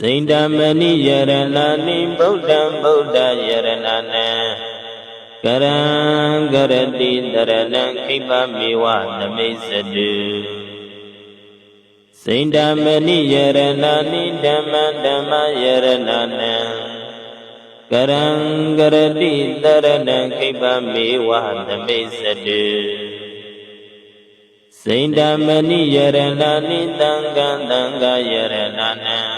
စိန္ဒမဏိယရဏနိဗုဒ္ဓံဗုဒ္ဓယရဏနံကရံကရတိတရဏံခိပမေဝနမိတ်စတုစိန္ဒမဏိယရဏနိဓမ္မံဓမ္မယရဏနံကရံကရတိတရဏံခိပမေဝနမိတ်စတုစိန္ဒမဏိယရဏနိတံကံတံဃယရဏနံ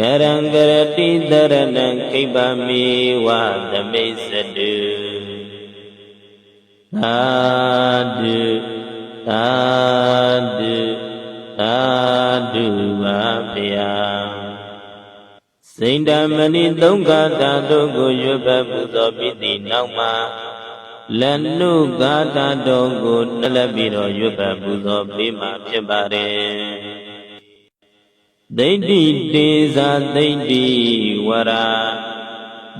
ကရံကရတိတရဏံခိပမေဝသမိတ်စတုသာဓုသာဓုသာဓုပါဗျာစိန္ဒမဏိသုံးကာတာတို့ကိုရွတ်ဖတ်ပူဇော်ပြီးသည့်နောက်မှာလက်နုကာတာတို့ကိုနှလက်ပြီးတော့ရွတ်ဖတ်ပူဇော်ပေးမှာဖြစ်ပါတယ် ဒိဋ္ဌိတေဇာဒိဋ္ဌိဝရာ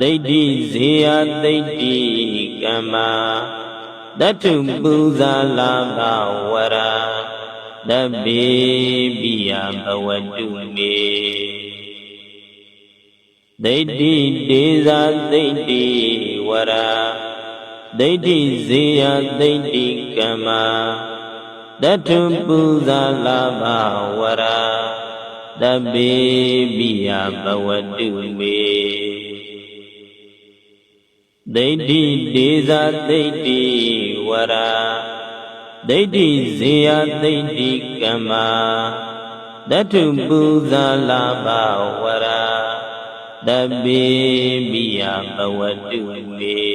ဒိဋ္ဌိဇေယဒိဋ္ဌိကမ္မာတတုပူဇာလာဘဝရာတပိပိယဘဝတုမေဒိဋ္ဌိတေဇာဒိဋ္ဌိဝရာဒိဋ္ဌိဇေယဒိဋ္ဌိကမ္မာတတုပူဇာလာဘဝရာ တပိပိယဘဝတုမေဒိဋ္ဌိဒေဇာဒိဋ္ဌိဝရာဒိဋ္ဌိဇေယဒိဋ္ဌိကမ္မာတတုပူဇာလာဘဝရာတပိပိယဘဝတုမေ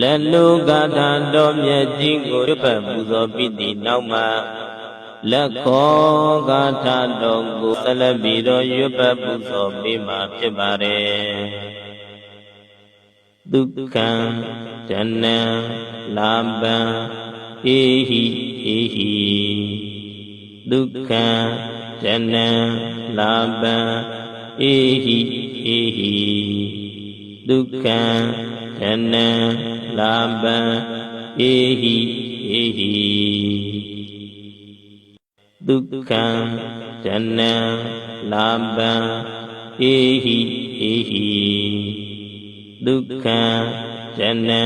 လက်လိုဂါထာတော်မြတ်ကြီးကိုရပတ်ပူဇော်ပြီးသည့်နောက်မှာ လက်ခောဂါထာတော်ကိုဆက်လက်ပြီးတော့ရွတ်ပတ်ပူဇော်ပေးမှာဖြစ်ပါတယ်ဒုက္ခံဇနံလာပံအေဟိအေဟိဒုက္ခံဇနံလာပံအေဟိအေဟိဒုက္ခံဇနံလာပံအေဟိအေဟိ ဒုက္ခံဇနံလာပံအေဟိအေဟိဒုက္ခံဇနံ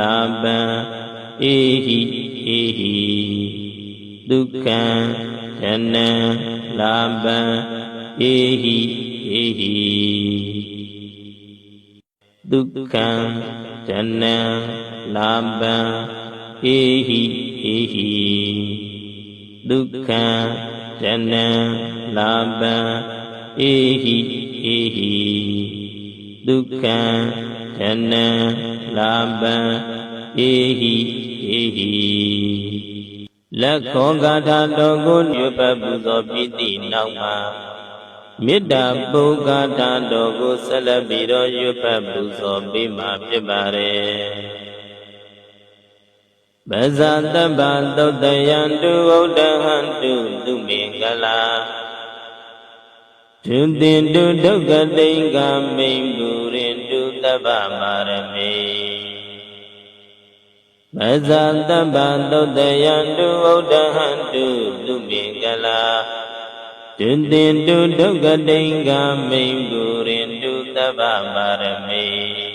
လာပံအေဟိအေဟိဒုက္ခံဇနံလာပံအေဟိအေဟိဒုက္ခံဇနံလာပံအေဟိအေဟိ ဒုက္ခံဇနံလာပံအေဟိအေဟိဒုက္ခံဇနံလာပံအေဟိအေဟိလက်ခောဂါထာတော်ကိုညွတ်ပတ်ပူဇော်ပြီးသည့်နောက်မှာမေတ္တာပုဂ္ဂါထာတော်ကိုဆက်လက်ပြီးတော့ရွတ်ပတ်ပူဇော်ပေးမှာဖြစ်ပါတယ် ပဇာတပ္ပသုတ်တယံတုဝုဒ္ဓဟံတုသူမေကလာဒုတင်တုဒုက္ခတိင်္ဂမိန်ပုရင်တုတပ္ပမာရမေပဇာတပ္ပသုတ်တယံတုဝုဒ္ဓဟံတုသူမေကလာဒုတင်တုဒုက္ခတိင်္ဂမိန်ပုရင်တုတပ္ပမာရမေ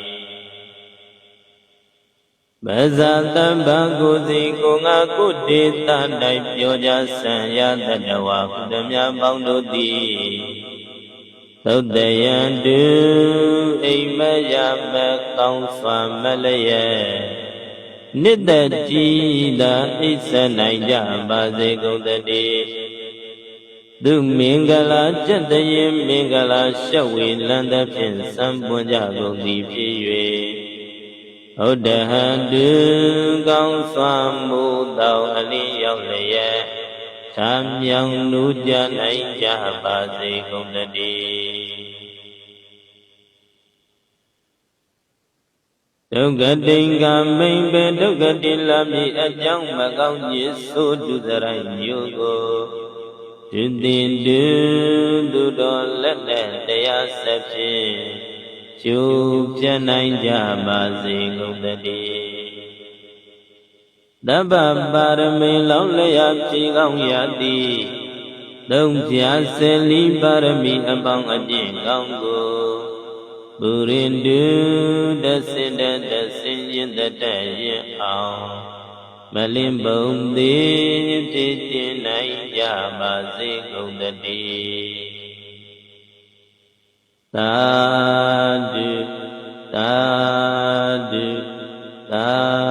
ပဇာတံဘကုစီကိုငါကုတေတ၌ပြောကြဆံရတတဝကုသမြပေါင်းတို့သည်သုတ်တယံတုအိမ်မယမကောင်းစွာမလျက်နိတ္တကြည်သာအိဆနိုင်ကြပါစေကုန်တည်းသူမင်္ဂလာကျက်တရင်မင်္ဂလာရှက်ဝေလန်းသဖြင့်စံပွန်ကြကုန်သည်ဖြစ်၍ ဟုတ်တဟံတုကောင်းစွာမှုသောအလင်းရောက်လျက်သာမြောင်လူကြနိုင်ကြပါစေကုန်တည်းဒုက္ခတိင်္ဂမိန်ပေဒုက္ခတိလမိအကြောင်းမကောင်းကြီးဆိုတုသရိုင်းမျိုးကိုဒုတင်တုသူတော်လက်နဲ့တရားဆက်ဖြင့် ကျိုးပြနိုင်ကြပါစေကုန်တည်းတပ္ပပါရမေလောင်းလျာဖြေကောင်းရသည်သုံးဖြာဆယ်လီပါရမီအပေါင်းအပြည့်ကောင်းကိုပုရိန္ဒုတသင်တတဆင်ရင်တတရင်အောင်မလင်ပုံသေးဖြစ်တင်နိုင်ကြပါစေကုန်တည်း သာဓုသာဓုသာဓုပါ